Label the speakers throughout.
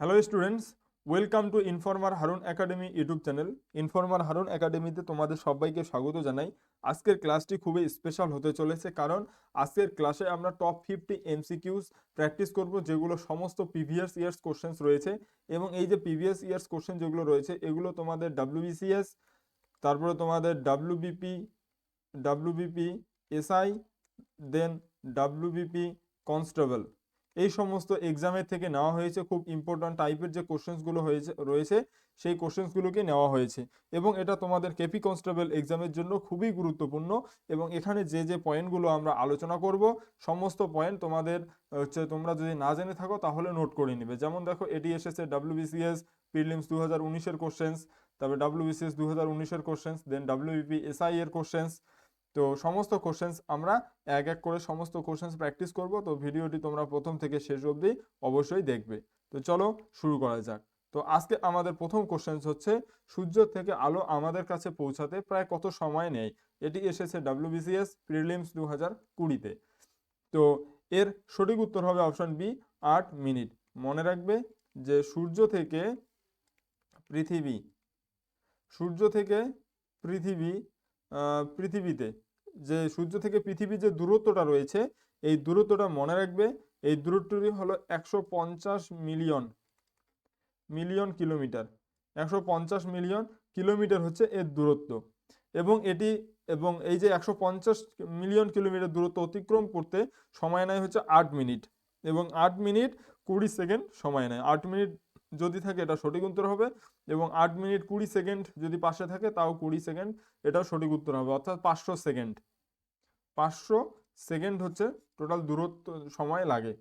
Speaker 1: Hello students welcome to informer Harun academy YouTube channel informer Harun একাডেমিতে তোমাদের সবাইকে স্বাগত জানাই। আজকের ক্লাসটি খুবই স্পেশাল হতে চলেছে কারণ আজকের ক্লাসে আমরা টপ ফিফটি এমসিকিউস প্র্যাকটিস করব, যেগুলো সমস্ত প্রিভিয়াস ইয়ার্স কোশ্চেন্স রয়েছে এবং এই যে প্রিভিয়াস ইয়ার্স কোশ্চেন যেগুলো রয়েছে, এগুলো তোমাদের ডাব্লিউবিসিএস তারপরে তোমাদের WBP WBP SI then WBP constable এই সমস্ত এক্সামের থেকে নেওয়া হয়েছে খুব ইম্পর্ট্যান্ট টাইপের যে কোশ্চেন্সগুলো হয়েছে, রয়েছে, সেই কোশ্চেন্সগুলোকে নেওয়া হয়েছে। এবং এটা তোমাদের কেপি কনস্টেবল এক্সামের জন্য খুবই গুরুত্বপূর্ণ এবং এখানে যে যে পয়েন্টগুলো আমরা আলোচনা করব, সমস্ত পয়েন্ট তোমাদের হচ্ছে তোমরা যদি না জেনে থাকো তাহলে নোট করে নিবে। যেমন দেখো, এটি এসেছে ডাব্লিউবিসিএস প্রিলিমস দু হাজার উনিশের কোশ্চেন্স তারপরে ডাব্লিউবিসিএস দু হাজার উনিশের কোশ্চেন্স দেন ডাব্লিউবিপি এসআই এর কোশ্চেন্স তো সমস্ত কোশ্চেন্স আমরা এক এক করে সমস্ত কোশ্চেন্স প্র্যাকটিস করব। তো ভিডিওটি তোমরা প্রথম থেকে শেষ অবধি অবশ্যই দেখবে। তো চলো শুরু করা যাক। তো আজকে আমাদের প্রথম কোশ্চেন্স হচ্ছে, সূর্য থেকে আলো আমাদের কাছে পৌঁছাতে প্রায় কত সময় নেয়? এটি এসেছে ডাব্লিউবিসিএস প্রিলিমস দু হাজার কুড়িতে। তো এর সঠিক উত্তর হবে অপশন বি আট মিনিট। মনে রাখবে যে সূর্য থেকে পৃথিবী, সূর্য থেকে পৃথিবী পৃথিবীতে। যে সূর্য থেকে পৃথিবীর যে দূরত্বটা রয়েছে, এই দূরত্বটা মনে রাখবে। এই দূরত্বটি হলো একশো পঞ্চাশ মিলিয়ন মিলিয়ন কিলোমিটার। একশো পঞ্চাশ মিলিয়ন কিলোমিটার হচ্ছে এর দূরত্ব। এবং এটি, এবং এই যে একশো পঞ্চাশ মিলিয়ন কিলোমিটার দূরত্ব অতিক্রম করতে সময় নেয় হচ্ছে আট মিনিট। এবং আট মিনিট কুড়ি সেকেন্ড সময় নেয়। আট মিনিট যদি থাকে এটা সঠিক উত্তর হবে এবং আট মিনিট কুড়ি সেকেন্ড যদি পাশে থাকে তাও কুড়ি সেকেন্ড, এটাও সঠিক উত্তর হবে, অর্থাৎ পাঁচশো সেকেন্ড। পাঁচশো সেকেন্ড হচ্ছে টোটাল দূরত্ব, সময় লাগে।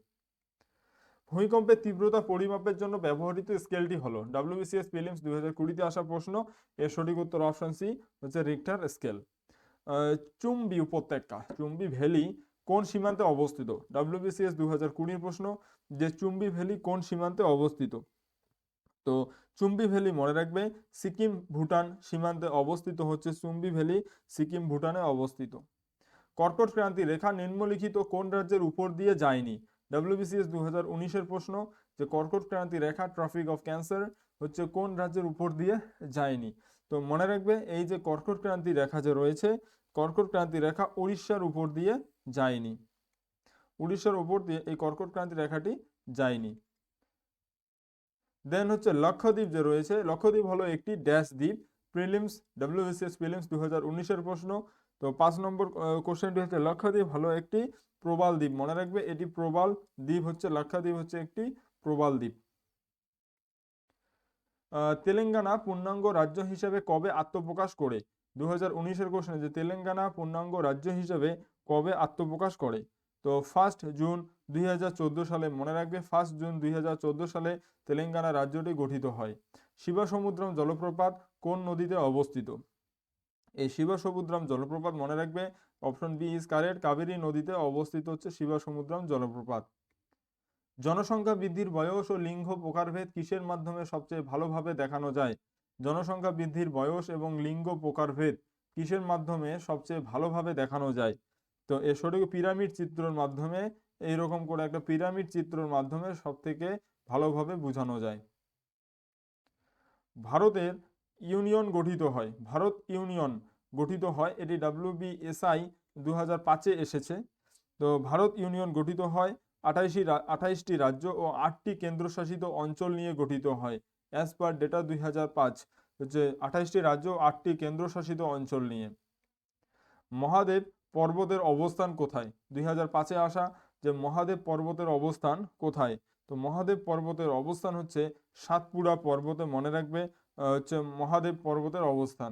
Speaker 1: ভূমিকম্পের তীব্রতা পরিমাপের জন্য ব্যবহৃত স্কেলটি হলো ডাব্লিউবিসিএস প্রিলিমস দুই হাজার কুড়িতে আসা প্রশ্ন, এর সঠিক উত্তর অপশন সি হচ্ছে রিক্টার স্কেল। চুম্বি উপত্যকা, চুম্বি ভ্যালি কোন সীমান্তে অবস্থিত? ডাব্লিউবিসিএস দু হাজার কুড়ির প্রশ্ন, যে চুম্বি ভ্যালি কোন সীমান্তে অবস্থিত? তো চুম্বি ভ্যালি মনে রাখবে, সিকিম, ভুটান সীমান্তে অবস্থিত হচ্ছে চুম্বি ভ্যালি, সিকিম, ভুটানে অবস্থিত। কর্কট ক্রান্তি রেখা নিম্নলিখিত কোন রাজ্যের উপর দিয়ে যায়নি? ডাব্লিউবিসিএস দু হাজার উনিশের প্রশ্ন, যে কর্কট ক্রান্তি রেখা, ট্রাফিক অফ ক্যান্সার, হচ্ছে কোন রাজ্যের উপর দিয়ে যায়নি? তো মনে রাখবে, এই যে কর্কট ক্রান্তি রেখা যে রয়েছে, কর্কট ক্রান্তি রেখা উড়িষ্যার উপর দিয়ে যায়নি। উড়িষ্যার উপর দিয়ে এই কর্কট ক্রান্তি রেখাটি যায়নি। দেন হচ্ছে লক্ষদ্বীপ যে রয়েছে, লক্ষদ্বীপ হলো একটি ড্যাশ দ্বীপ প্রিলিমস ডাব্লিউবিসিএস প্রিলিমস দু হাজার উনিশের প্রশ্ন। তো পাঁচ নম্বর কোশ্চেনটি হচ্ছে লক্ষদ্বীপ হলো একটি প্রবাল দ্বীপ। মনে রাখবে এটি প্রবাল দ্বীপ হচ্ছে, লক্ষদ্বীপ হচ্ছে একটি প্রবাল দ্বীপ। তেলেঙ্গানা পূর্ণাঙ্গ রাজ্য হিসেবে কবে আত্মপ্রকাশ করে? দু হাজার উনিশের কোশ্চেনে যে তেলেঙ্গানা পূর্ণাঙ্গ রাজ্য হিসেবে কবে আত্মপ্রকাশ করে? তো ফার্স্ট জুন দুই হাজার চোদ্দ সালে মনে রাখবে, ফার্স্ট জুন দুই হাজার চোদ্দ সালে তেলেঙ্গানা রাজ্যটি গঠিত হয়। শিবাসমুদ্রম জলপ্রপাত কোন নদীতে অবস্থিত? এই শিবাসমুদ্রম জলপ্রপাত মনে রাখবে, option B is correct, Kaveri নদীতে অবস্থিত হচ্ছে শিবাসমুদ্রম জলপ্রপাত। জনসংখ্যা বৃদ্ধির বয়স ও লিঙ্গ প্রকারভেদ কিসের মাধ্যমে সবচেয়ে ভালোভাবে দেখানো যায়? জনসংখ্যা বৃদ্ধির বয়স এবং লিঙ্গ প্রকারভেদ কিসের মাধ্যমে সবচেয়ে ভালোভাবে দেখানো যায়? তো এর সঠিক পিরামিড চিত্রের মাধ্যমে এইরকম করে একটা পিরামিড চিত্রের মাধ্যমে সব থেকে ভালোভাবে বোঝানো যায়। ভারতের ইউনিয়ন গঠিত হয়। ভারত ইউনিয়ন গঠিত হয়, এটি ডাব্লিউবিএসআই দু হাজার পাঁচে এসেছে। তো ভারত ইউনিয়ন গঠিত হয় আঠাইশটি আঠাইশটি রাজ্য ও আটটি কেন্দ্রশাসিত অঞ্চল নিয়ে গঠিত হয় অ্যাজ পার ডেটা দুই হাজার পাঁচ হচ্ছে আঠাইশটি রাজ্য আটটি কেন্দ্রশাসিত অঞ্চল নিয়ে। মহাদেব পর্বতের অবস্থান কোথায়? দুই হাজার পাঁচে আসা যে মহাদেব পর্বতের অবস্থান কোথায়? তো মহাদেব পর্বতের অবস্থান হচ্ছে সাতপুরা পর্বতে মনে রাখবে হচ্ছে মহাদেব পর্বতের অবস্থান।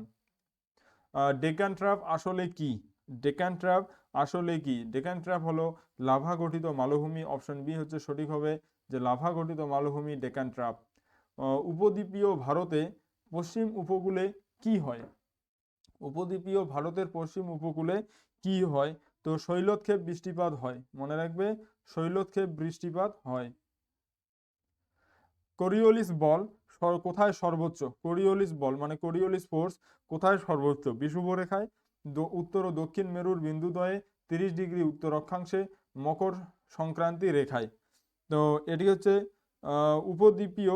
Speaker 1: ডেকান ট্র্যাপ আসলে কি? ডেকান ট্র্যাপ আসলে কি? ডেকান ট্র্যাপ হলো লাভা গঠিত মালভূমি, অপশন বি হচ্ছে সঠিক হবে যে লাভা গঠিত মালভূমি ডেকান ট্র্যাপ উপদ্বীপীয় ভারতে পশ্চিম উপকূলে কি হয়? উপদ্বীপীয় ভারতের পশ্চিম উপকূলে কি হয়? তো শৈলক্ষেপ বৃষ্টিপাত হয়। মনে রাখবে, শৈলক্ষেপ বৃষ্টিপাত হয়। কোরিওলিস বল কোথায় সর্বোচ্চ? কোরিওলিস বল মানে কোরিওলিস ফোর্স কোথায় সর্বোচ্চ? বিষুবরেখায় উত্তর ও দক্ষিণ মেরুর বিন্দুদ্বয়ে তিরিশ ডিগ্রি উত্তর অক্ষাংশে মকর সংক্রান্তি রেখায়। তো এটি হচ্ছে উপদ্বীপীয়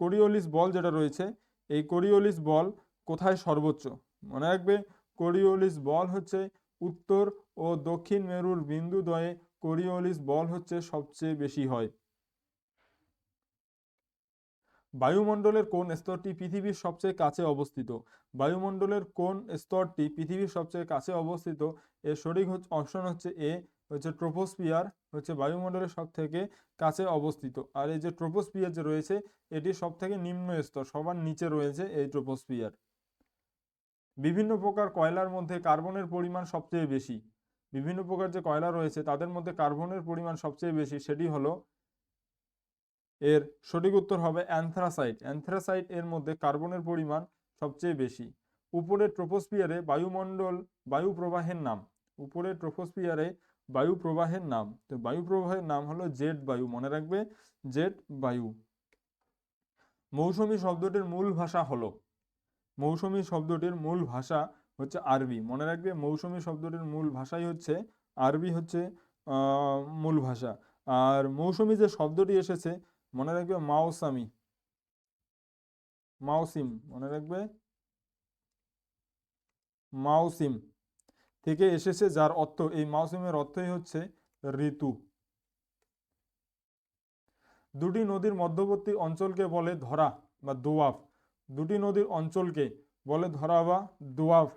Speaker 1: কোরিওলিস বল যেটা রয়েছে, এই কোরিওলিস বল কোথায় সর্বোচ্চ? মনে রাখবে, কোরিওলিস বল হচ্ছে উত্তর ও দক্ষিণ মেরুর বিন্দুদ্বয়ে কোরিওলিস বল হচ্ছে সবচেয়ে বেশি হয়। বায়ুমণ্ডলের কোন স্তরটি পৃথিবীর সবচেয়ে কাছে অবস্থিত? বায়ুমণ্ডলের কোন স্তরটি পৃথিবীর সবচেয়ে কাছে অবস্থিত? এর সঠিক হচ্ছে অপশন হচ্ছে এ, হচ্ছে ট্রোপোস্ফিয়ার, হচ্ছে বায়ুমণ্ডলের সব থেকে কাছে অবস্থিত। আর এই যে ট্রোপোস্ফিয়ার যে রয়েছে এটি সব থেকে নিম্ন স্তর, সবার নিচে রয়েছে এই ট্রোপোস্ফিয়ার। বিভিন্ন প্রকার কয়লার মধ্যে কার্বনের পরিমাণ সবচেয়ে বেশি। বিভিন্ন প্রকার যে কয়লা রয়েছে, তাদের মধ্যে কার্বনের পরিমাণ সবচেয়ে বেশি, সেটি হলো এর সঠিক উত্তর হবে অ্যানথ্রাসাইট। অ্যান্থ্রাসাইট এর মধ্যে কার্বনের পরিমাণ সবচেয়ে বেশি। উপরের ট্রোপোস্ফিয়ারে বায়ুমণ্ডল বায়ু প্রবাহের নাম। উপরের ট্রোপোস্ফিয়ারে বায়ু প্রবাহের নাম। তো বায়ু প্রবাহের নাম হলো জেট বায়ু। মনে রাখবে, জেট বায়ু। মৌসুমী শব্দটির মূল ভাষা হলো মৌসুমী শব্দটির মূল ভাষা হচ্ছে আরবি। মনে রাখবে, মৌসুমী শব্দটির মূল ভাষাই হচ্ছে আরবি হচ্ছে মূল ভাষা। আর মৌসুমী যে শব্দটি এসেছে, মনে রাখবে মাওসামি। মাওসিম, মনে রাখবে? মাওসিম থেকে এসেছে যার অর্থ, এই মাওসিমের অর্থই হচ্ছে ঋতু। দুটি নদীর মধ্যবর্তী অঞ্চলকে বলে ধরা বা দোয়াব। দুটি নদীর অঞ্চলকে বলে ধরা বা দোয়াব।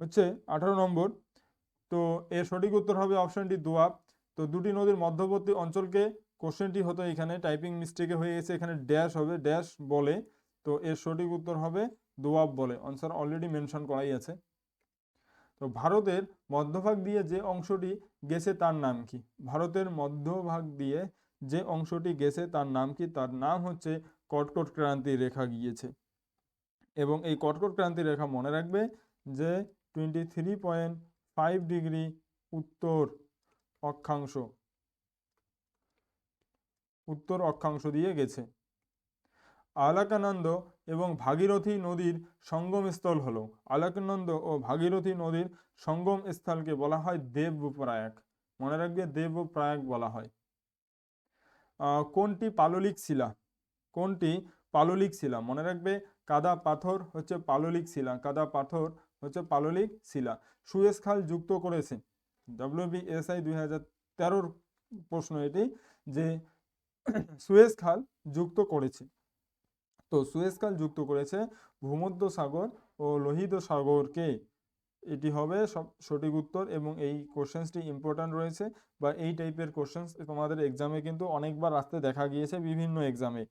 Speaker 1: হচ্ছে আঠারো নম্বর। তো এর সঠিক উত্তর হবে অপশনটি দোয়াব। তো দুটি নদীর মধ্যবর্তী অঞ্চলকে কোশ্চেনটি হতো এখানে, টাইপিং মিস্টেকে হয়ে গেছে, এখানে ড্যাশ হবে ড্যাশ বলে। তো এর সঠিক উত্তর হবে দোয়াব বলে। অনসার অলরেডি মেনশন করাই আছে। তো ভারতের মধ্যভাগ দিয়ে যে অংশটি গেছে তার নাম কি? ভারতের মধ্যভাগ দিয়ে যে অংশটি গেছে তার নাম কি? তার নাম হচ্ছে কটকট ক্রান্তি রেখা গিয়েছে। এবং এই কটকট ক্রান্তি রেখা মনে রাখবে যে twenty three point five degree উত্তর অক্ষাংশ। উত্তর অক্ষাংশ দিয়ে গেছে। আলাকানন্দ এবং ভাগীরথী নদীর সঙ্গমস্থল হল। আলাকানন্দ ও ভাগীরথী নদীর সঙ্গম স্থলকে বলা হয় দেবপ্রয়াগ। মনে রাখবে দেবপ্রয়াগ বলা হয়। কোনটি পাললিক শিলা? কোনটি? পাললিক শিলা। মনে রাখবে, কাদা পাথর হচ্ছে পাললিক শিলা, কাদা পাথর হচ্ছে পাললিক শিলা। সুয়েজ খাল যুক্ত করেছে। ডব্লিউবিএসআই দুই হাজার তেরোর প্রশ্ন এটি যে সুয়েজ খাল যুক্ত করেছে। তো সুয়েজ খাল যুক্ত করেছে ভূমধ্য সাগর ও লোহিত সাগরকে। এটি হবে সব সঠিক উত্তর এবং এই কোশ্চেন্সটি ইম্পর্ট্যান্ট রয়েছে বা এই টাইপের কোশ্চেন্স তোমাদের এক্সামে কিন্তু অনেকবার আসতে দেখা গিয়েছে বিভিন্ন এক্সামে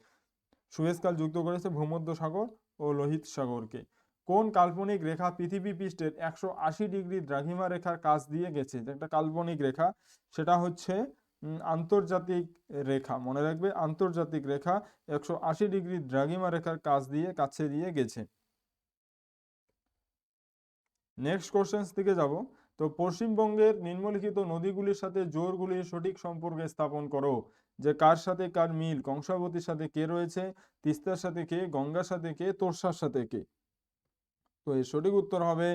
Speaker 1: সুয়েজ খাল যুক্ত করেছে ভূমধ্য সাগর ও লোহিত সাগরকে। কোন কাল্পনিক রেখা পৃথিবী পৃষ্ঠের একশো আশি ডিগ্রি দ্রাঘিমা রেখার কাছ দিয়ে গেছে? যে একটা কাল্পনিক রেখা, সেটা হচ্ছে আন্তর্জাতিক রেখা। মনে রাখবে, আন্তর্জাতিক রেখা একশো আশি ডিগ্রি দ্রাঘিমা রেখার কাছ দিয়ে কাছে দিয়ে গেছে। নেক্সট কোশ্চেন্স দিকে যাব। তো পশ্চিমবঙ্গের নিম্নলিখিত নদীগুলির সাথে জোরগুলির সঠিক সম্পর্ক স্থাপন করো। যে কার সাথে কার মিল? কংসাবতীর সাথে কে রয়েছে? তিস্তার সাথে কে? গঙ্গার সাথে কে? তোরসার সাথে কে? তো এর সঠিক উত্তর হবে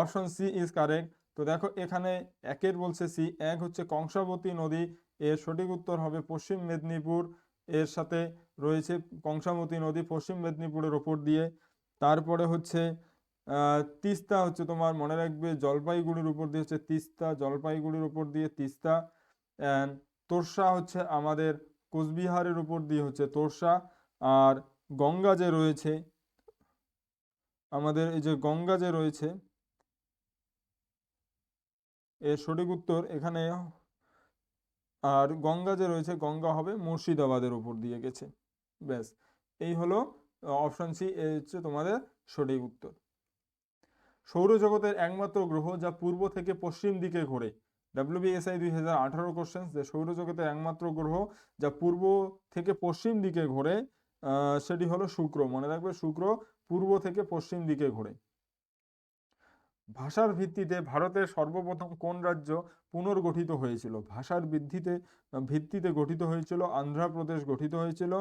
Speaker 1: অপশন সি ইজ কারেক্ট। তো দেখো এখানে একের বলছে সি, এক হচ্ছে কংসাবতী নদী। এর সঠিক উত্তর হবে পশ্চিম মেদিনীপুর। এর সাথে রয়েছে কংসাবতী নদী পশ্চিম মেদিনীপুরের ওপর দিয়ে। তারপরে হচ্ছে তিস্তা হচ্ছে তোমার মনে রাখবে জলপাইগুড়ির উপর দিয়ে হচ্ছে তিস্তা, জলপাইগুড়ির উপর দিয়ে তিস্তা। অ্যান্ড তোরসা হচ্ছে আমাদের কোচবিহারের উপর দিয়ে হচ্ছে তোরসা, আর গঙ্গা যে রয়েছে, আমাদের এই যে গঙ্গা যে রয়েছে, এর সঠিক উত্তর এখানে, আর গঙ্গা যে রয়েছে, গঙ্গা হবে মুর্শিদাবাদের উপর দিয়ে গেছে। ব্যাস, এই হলো অপশন সি এ হচ্ছে তোমাদের সঠিক উত্তর। সৌরজগতের একমাত্র গ্রহ যা পূর্ব থেকে পশ্চিম দিকে ঘোরে। ডাব্লিউবিএসআই দুই হাজার আঠারো কোশ্চেন যে সৌরজগতের একমাত্র গ্রহ যা পূর্ব থেকে পশ্চিম দিকে ঘোরে সেটি হলো শুক্র। মনে রাখবে শুক্র পূর্ব থেকে পশ্চিম দিকে ঘোরে। ভাষার ভিত্তিতে ভারতের সর্বপ্রথম কোন রাজ্য পুনর্গঠিত হয়েছিল? ভাষার ভিত্তিতে ভিত্তিতে গঠিত হয়েছিল, আন্ধ্রপ্রদেশ গঠিত হয়েছিল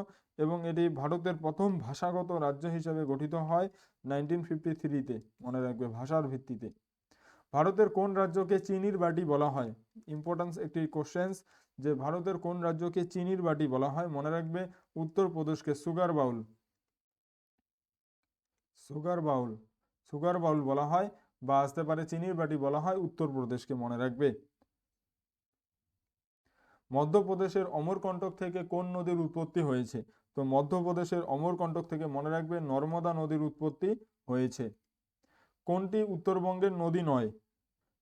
Speaker 1: এবং এটি ভারতের প্রথম ভাষাগত রাজ্য হিসেবে গঠিত হয় নাইনটিন ফিফটি থ্রিতে মনে রাখবে ভাষার ভিত্তিতে। ভারতের কোন রাজ্যকে চিনির বাটি বলা হয়? ইম্পর্টেন্স একটি কোশ্চেন্স যে ভারতের কোন রাজ্যকে চিনির বাটি বলা হয়? মনে রাখবে উত্তরপ্রদেশকে sugar bowl. Sugar bowl. Sugar bowl বলা হয় বা আসতে পারে চিনির বাটি বলা হয় উত্তরপ্রদেশকে মনে রাখবে। মধ্যপ্রদেশের অমরকণ্টক থেকে কোন নদীর উৎপত্তি হয়েছে? তো মধ্যপ্রদেশের অমরকণ্টক থেকে মনে রাখবে, নর্মদা নদীর উৎপত্তি হয়েছে। কোনটি উত্তরবঙ্গের নদী নয়?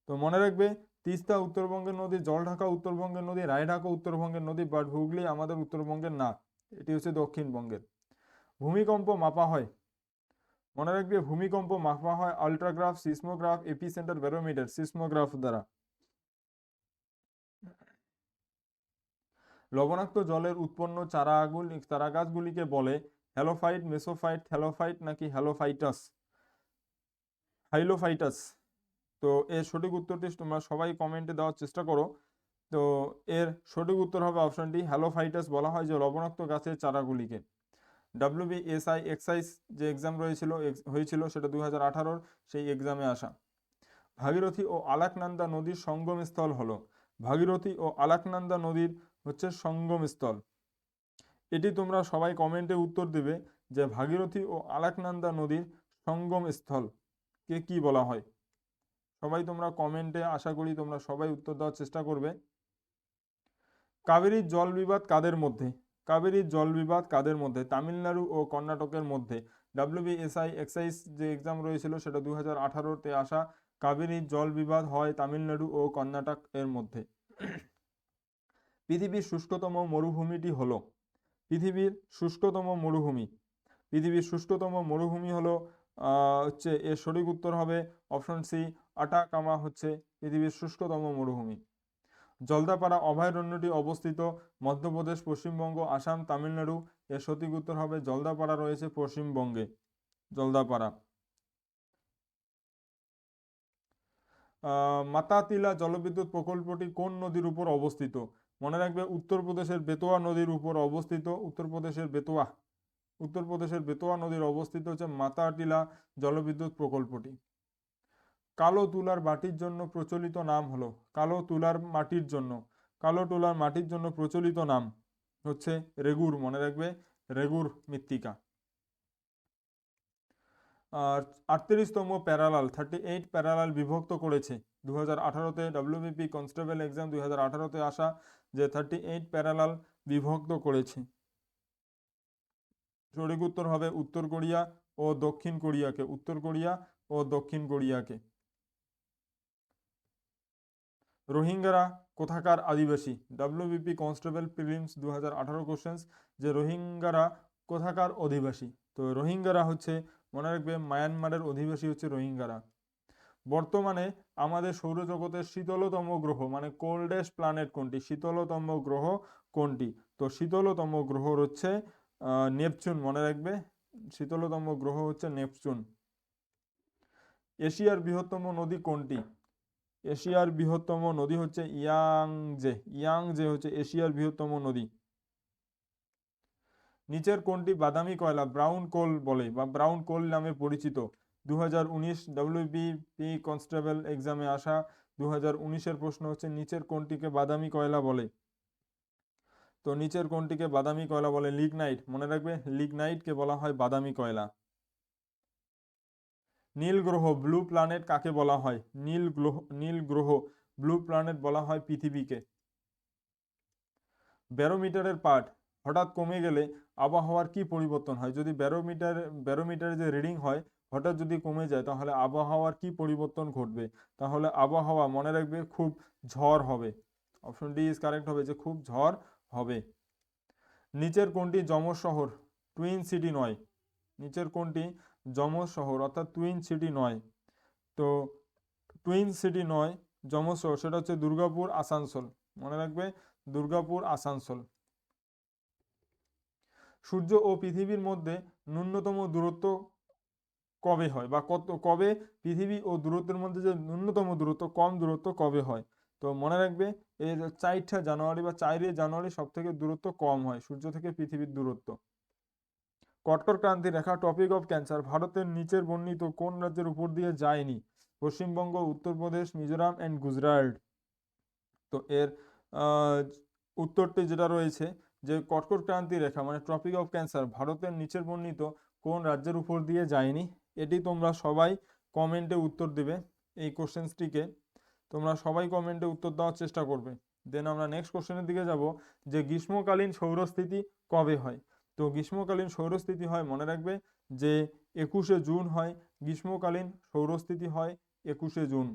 Speaker 1: তো মনে রাখবে, তিস্তা উত্তরবঙ্গের নদী, জলঢাকা উত্তরবঙ্গের নদী, রায়ঢাকা উত্তরবঙ্গের নদী, বাট হুগলি আমাদের উত্তরবঙ্গের না। এটি হচ্ছে দক্ষিণবঙ্গের। ভূমিকম্প মাপা হয়। মনে রাখবে, ভূমিকম্প মাপা হয় ultragraph, seismograph, epicentre, barometer, seismograph দ্বারা। লবণাক্ত জলের উৎপন্ন চারা চারাগুলি, চারা গাছগুলিকে বলে হ্যালোফাইট, মেসোফাইট, থ্যালোফাইট নাকি হ্যালোফাইটাস? হাইলোফাইটাস তো এর সঠিক উত্তরটি তোমরা সবাই কমেন্টে দেওয়ার চেষ্টা করো। তো এর সঠিক উত্তর হবে অপশনটি হ্যালোফাইটাস বলা হয় যে লবণাক্ত গাছের চারাগুলিকে। ডাব্লিউবি এসআই এক্সাইজ যে এক্সাম রয়েছিল হয়েছিল সেটা দুই হাজার আঠারোর সেই এক্সামে আসা। ভাগীরথী ও আলাকনান্দা নদীর সঙ্গমস্থল হলো। ভাগীরথী ও আলাকনান্দা নদীর হচ্ছে সঙ্গমস্থল। এটি তোমরা সবাই কমেন্টে উত্তর দেবে যে ভাগীরথী ও আলাকনান্দা নদীর সঙ্গম স্থল কে কি বলা হয়? সবাই তোমরা কমেন্টে আশা করি তোমরা সবাই উত্তর দেওয়ার চেষ্টা করবে। কাবেরীর জল বিবাদ কাদের মধ্যে? কাবেরীর জল বিবাদ কাদের মধ্যে? তামিলনাড়ু ও কর্ণাটকের মধ্যে। ডাব্লিউবিএসআই এক্সাইজ যে এক্সাম রয়েছিল সেটা দু হাজার আঠারোতে আসা কাবেরীর জল বিবাদ হয় তামিলনাড়ু ও কর্ণাটক এর মধ্যে। পৃথিবীর শুষ্কতম মরুভূমিটি হলো? পৃথিবীর শুষ্কতম মরুভূমি। পৃথিবীর শুষ্কতম মরুভূমি হলো হচ্ছে এর সঠিক উত্তর হবে অপশন সি আটাকামা হচ্ছে পৃথিবীর শুষ্কতম মরুভূমি। জলদাপাড়া অভয়ারণ্যটি অবস্থিত মধ্যপ্রদেশ, পশ্চিমবঙ্গ, আসাম, তামিলনাড়ু। এর সঠিক উত্তর হবে জলদাপাড়া রয়েছে পশ্চিমবঙ্গে। জলদাপাড়া। মাতাতিলা জলবিদ্যুৎ প্রকল্পটি কোন নদীর উপর অবস্থিত? মনে রাখবে উত্তরপ্রদেশের বেতোয়া নদীর উপর অবস্থিত। উত্তরপ্রদেশের বেতোয়া উত্তরপ্রদেশের বেতোয়া নদীর অবস্থিত হচ্ছে মাতাটিলা জলবিদ্যুৎ প্রকল্পটি। কালো তুলার মাটির জন্য প্রচলিত নাম হলো, কালো তুলার মাটির জন্য, কালো তুলার মাটির জন্য প্রচলিত নাম হচ্ছে রেগুর, মনে রাখবে, রেগুর মৃত্তিকা। আর আটত্রিশতম প্যারালাল, থার্টি এইট প্যারালাল বিভক্ত করেছে। দু হাজার আঠারোতে ডাব্লিউবিপি কনস্টেবল এক্সাম দুই হাজার আঠারোতে আসা যে থার্টি এইট প্যারালাল বিভক্ত করেছে। সঠিক উত্তর হবে উত্তর কোরিয়া ও দক্ষিণ কোরিয়াকে, উত্তর কোরিয়া ও দক্ষিণ কোরিয়াকে। রোহিঙ্গারা কোথাকার আদিবাসী? ডাব্লিউবিপি কনস্টেবল প্রিলিমস দু হাজার আঠারো কোশ্চেন্স, যে রোহিঙ্গারা কোথাকার অধিবাসী? তো রোহিঙ্গারা হচ্ছে, মনে রাখবে, মায়ানমারের অধিবাসী হচ্ছে রোহিঙ্গারা। বর্তমানে আমাদের সৌরজগতের শীতলতম গ্রহ মানে কোল্ডেস্ট প্ল্যানেট কোনটি? শীতলতম গ্রহ কোনটি? তো শীতলতম গ্রহ হচ্ছে নেপচুন মনে রাখবে। শীতলতম গ্রহ হচ্ছে নেপচুন। এশিয়ার বৃহত্তম নদী কোনটি? এশিয়ার বৃহত্তম নদী হচ্ছে ইয়াংজে। ইয়াংজে হচ্ছে এশিয়ার বৃহত্তম নদী। নিচের কোনটি বাদামি কয়লা? ব্রাউন কোল বলে বা ব্রাউন কোল নামে পরিচিত। দু হাজার উনিশ ডাব্লিউবিপি কনস্টেবল এক্সামে আসা। দু হাজার উনিশের প্রশ্ন হচ্ছে, নিচের কোনটিকে বাদামি কয়লা বলে? তো নিচের কোনটিকে বাদামি কয়লা বলে? লিগনাইট। মনে রাখবে, লিগনাইটকে বলা হয় বাদামি কয়লা। নীল গ্রহ, ব্লু প্ল্যানেট কাকে বলা হয়? নীল গ্রহ নীল গ্রহ, ব্লু প্ল্যানেট বলা হয় পৃথিবীকে। ব্যারোমিটারের পাঠ হঠাৎ কমে গেলে আবহাওয়ার কি পরিবর্তন হয়? যদি ব্যারোমিটার, ব্যারোমিটারে যে রিডিং হয়, হঠাৎ যদি কমে যায়, তাহলে আবহাওয়ার কি পরিবর্তন ঘটবে? তাহলে আবহাওয়া মনে রাখবে খুব ঝড় হবে। অপশন ডি ইজ কারেক্ট হবে যে খুব ঝড় হবে। নিচের কোনটি যমজ শহর টুইন সিটি নয়। নিচের কোনটি যমজ শহর, অর্থাৎ টুইন সিটি নয়। তো টুইন সিটি নয়, যমজ শহর, সেটা হচ্ছে দুর্গাপুর, আসানসোল। মনে রাখবে, দুর্গাপুর, আসানসোল। সূর্য ও পৃথিবীর মধ্যে ন্যূনতম দূরত্ব কবে হয়? বা কত, কবে পৃথিবী ও দূরত্বের মধ্যে যে ন্যূনতম দূরত্ব, কম দূরত্ব কবে হয়? তো মনে রাখবে এর চারটা জানুয়ারি বা চারই জানুয়ারি সব থেকে দূরত্ব কম হয়, সূর্য থেকে পৃথিবীর দূরত্ব। কটকর ক্রান্তি রেখা টপিক অফ ক্যান্সার ভারতের নিচের বর্ণিত কোন রাজ্যের উপর দিয়ে যায়নি? পশ্চিমবঙ্গ, উত্তরপ্রদেশ, মিজোরাম অ্যান্ড গুজরাট। তো এর উত্তরটি যেটা রয়েছে যে কর্কট ক্রান্তি রেখা মানে ট্রপিক অফ ক্যান্সার ভারতের নিচের বর্ণিত কোন রাজ্যের উপর দিয়ে যায়নি? এটি তোমরা সবাই কমেন্টে উত্তর দেবে এই কোশ্চেন্সটিকে তোমরা সবাই কমেন্টে উত্তর দেওয়ার চেষ্টা করবে। দেন আমরা নেক্সট কোশ্চেনের দিকে যাব, যে গ্রীষ্মকালীন সৌরস্থিতি কবে হয়? তো গ্রীষ্মকালীন সৌরস্থিতি হয়, মনে রাখবে, যে একুশে জুন হয়, গ্রীষ্মকালীন সৌরস্থিতি হয় একুশে জুন।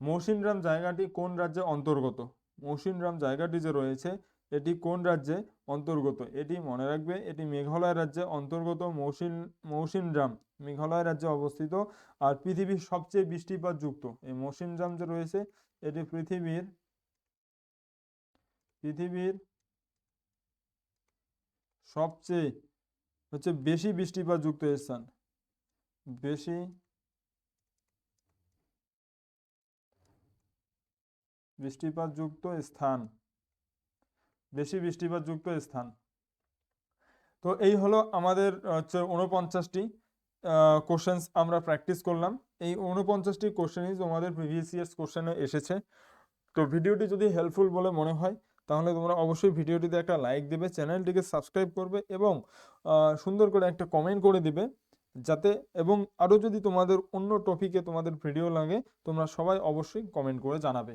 Speaker 1: মৌসিনরাম জায়গাটি কোন রাজ্যে অন্তর্গত? মৌসিনরাম জায়গাটি যে রয়েছে, এটি কোন রাজ্যে অন্তর্গত? এটি মনে রাখবে, এটি মেঘালয় রাজ্যে অন্তর্গত মৌসিন, মৌসিনরাম। মেঘালয় রাজ্যে অবস্থিত আর পৃথিবীর সবচেয়ে বৃষ্টিপাতযুক্ত এই মৌসিনরাম যে রয়েছে, এটি পৃথিবীর পৃথিবীর সবচেয়ে হচ্ছে বেশি বৃষ্টিপাতযুক্ত স্থান। বেশি বৃষ্টিপাতযুক্ত স্থান। বেশি বৃষ্টিপাতযুক্ত স্থান। তো এই হলো আমাদের, হচ্ছে উনপঞ্চাশটি কোশ্চেন্স আমরা প্র্যাকটিস করলাম। এই উনপঞ্চাশটি কোশ্চেনই তোমাদের প্রিভিয়াস ইয়ার্স কোশ্চেনে এসেছে। তো ভিডিওটি যদি হেল্পফুল বলে মনে হয়, তাহলে তোমরা অবশ্যই ভিডিওটিতে একটা লাইক দেবে, চ্যানেলটিকে সাবস্ক্রাইব করবে এবং সুন্দর করে একটা কমেন্ট করে দিবে, যাতে এবং আরও যদি তোমাদের অন্য টপিকে তোমাদের ভিডিও লাগে, তোমরা সবাই অবশ্যই কমেন্ট করে জানাবে।